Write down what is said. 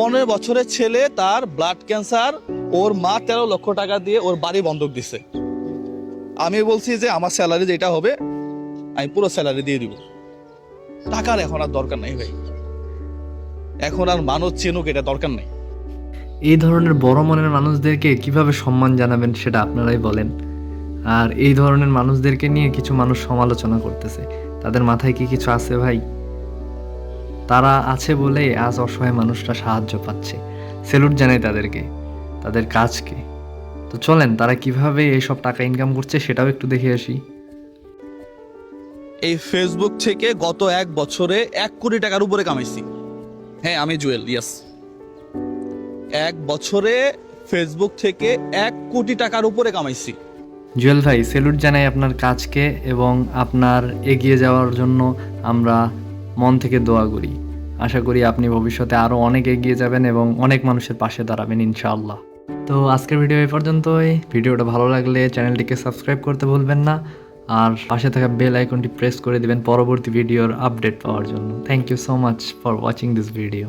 পনেরো বছরের ছেলে, তার ব্লাড ক্যান্সার ওর মা তেরো লক্ষ টাকা দিয়ে ওর বাড়ি বন্ধক দিছে। আমি বলছি যে, আমার স্যালারি যেটা হবে, আমি পুরো স্যালারি দিয়ে দিব। টাকার এখন আর দরকার নাই ভাই। এখন আর মানুষ চিনুক, এটা দরকার নাই। এই ধরনের বড় মনের মানুষদেরকে কীভাবে সম্মান জানাবেন সেটা আপনারাই বলেন। আর এই ধরনের মানুষদেরকে নিয়ে কিছু মানুষ সমালোচনা করতেছে। তাদের মাথায় কি কিছু আছে ভাই? তারা আছে বলে আজ অসহায় মানুষরা সাহায্য পাচ্ছে। সেলুট জানাই তাদেরকে তাদের কাজকে তো চলেন তারা কীভাবে এইসব টাকা ইনকাম করছে সেটাও একটু দেখে আসি। এই ফেসবুক থেকে গত এক বছরে এক কোটি টাকার উপরে কামাইছি। হ্যাঁ আমি জুয়েল ইয়েস এক বছরে ফেসবুক থেকে এক কোটি টাকার উপরে কামাইছি। জুয়েল ভাই সেলুট জানাই আপনার কাজকে এবং আপনার এগিয়ে যাওয়ার জন্য আমরা মন থেকে দোয়া করি। আশা করি আপনি ভবিষ্যতে আরও অনেক এগিয়ে যাবেন এবং অনেক মানুষের পাশে দাঁড়াবেন, ইনশাআল্লাহ। তো আজকের ভিডিও এ পর্যন্তই। ভিডিওটা ভালো লাগলে চ্যানেলটিকে সাবস্ক্রাইব করতে ভুলবেন না। আর পাশে থাকা বেল আইকনটি প্রেস করে দিবেন পরবর্তী ভিডিওর আপডেট পাওয়ার জন্য। Thank you so much for watching this video